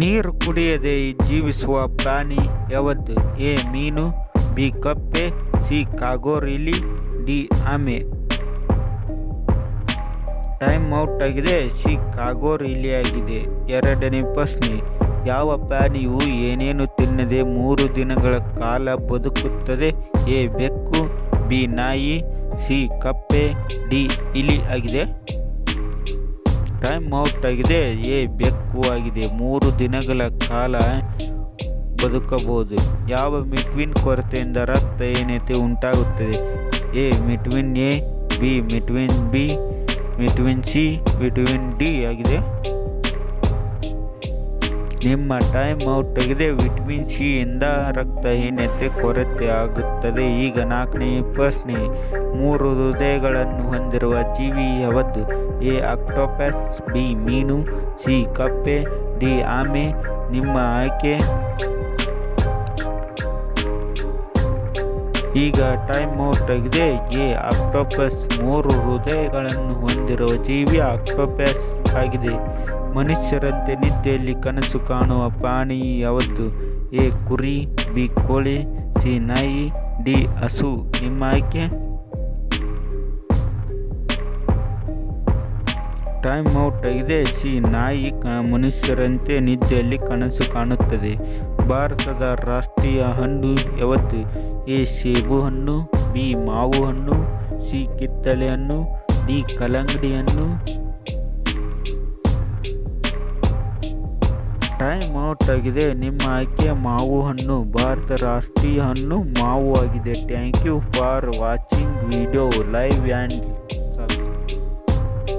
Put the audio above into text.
ನೀರು ಕುಡಿಯದೆ ಜೀವಿಸುವ ಪ್ರಾಣಿ ಯಾವತ್ತು ಎ, ಮೀನು, ಬಿ, ಕಪ್ಪೆ, ಸಿ ಕಾಗೋರಿಲಿ ಡಿ, ಆಮೆ. ಟೈಮ್ ಔಟ್ ಆಗಿದೆ. ಸಿ ಕಾಗೋರಿಲಿ ಆಗಿದೆ. ಎರಡನೇ ಪ್ರಶ್ನೆ. ಯಾವ ಪ್ರಾಣಿಯು ಏನೇನು ತಿನ್ನದೆ ಮೂರು ದಿನಗಳ ಕಾಲ ಬದುಕುತ್ತದೆ? ಎ, ಬೆಕ್ಕು, ಬಿ, ನಾಯಿ, ಸಿ, ಕಪ್ಪೆ, ಡಿ, ಇಲಿ ಆಗಿದೆ. ಟೈಮ್ ಔಟ್ ಆಗಿದೆ. ಏ, ಬೆಕ್ಕು ಆಗಿದೆ. ಮೂರು ದಿನಗಳ ಕಾಲ ಬದುಕಬಹುದು. ಯಾವ ಮಿಟ್ವಿನ್ ಕೊರತೆಯಿಂದ ರಕ್ತಹೀನತೆ ಉಂಟಾಗುತ್ತದೆ? A, vitamin A, B, vitamin B vitamin C vitamin D ಆಗಿದೆ. ನಿಮ್ಮ ಟೈಮ್ ಔಟ್ ತೆಗೆದೇ ವಿಟಮಿನ್ ಸಿ ಇಂದ ರಕ್ತಹೀನತೆ ಕೊರತೆ ಆಗುತ್ತದೆ. ಈಗ ನಾಲ್ಕನೇ ಪ್ರಶ್ನೆ. ಮೂರು ಹೃದಯಗಳನ್ನು ಹೊಂದಿರುವ ಜೀವಿ ಯಾವತ್ತು ಎ ಆಕ್ಟೋಪಸ್ ಬಿ, ಮೀನು, ಸಿ, ಕಪ್ಪೆ, ಡಿ, ಆಮೆ. ನಿಮ್ಮ ಆಯ್ಕೆ? ಈಗ ಟೈಮ್ ಔಟ್ ಆಗಿದೆ ಎ ಆಕ್ಟೋಪಸ್ ಮೂರು ಹೃದಯಗಳನ್ನು ಹೊಂದಿರುವ ಜೀವಿ ಆಕ್ಟೋಪಸ್ ಆಗಿದೆ. ಮನುಷ್ಯರಂತೆ ನಿದ್ದೆಯಲ್ಲಿ ಕನಸು ಕಾಣುವ ಪ್ರಾಣಿ ಯಾವತ್ತು? ಎ ಕುರಿ, ಬಿ ಕೋಳಿ, ಸಿ ನಾಯಿ, ಡಿ ಹಸು. ನಿಮ್ಮ ಆಯ್ಕೆ? ಟೈಮ್ ಔಟ್ ಆಗಿದೆ. ಸಿ ನಾಯಿ ಮನುಷ್ಯರಂತೆ ನಿದ್ದೆಯಲ್ಲಿ ಕನಸು ಕಾಣುತ್ತದೆ. ಭಾರತದ ರಾಷ್ಟ್ರೀಯ ಹಣ್ಣು ಯಾವತ್ತು? ಎ ಸೇಬು ಹಣ್ಣು, ಬಿ ಮಾವು ಹಣ್ಣು, ಸಿ ಕಿತ್ತಳೆ ಹಣ್ಣು, ಡಿ ಕಲ್ಲಂಗಡಿ ಹಣ್ಣು ಟೈಮ್ ಔಟ್ ಆಗಿದೆ. ನಿಮ್ಮ ಆಯ್ಕೆ ಮಾವು ಹಣ್ಣು, ಭಾರತ ರಾಷ್ಟ್ರೀಯ ಹಣ್ಣು ಮಾವು ಆಗಿದೆ. Thank you for watching video live and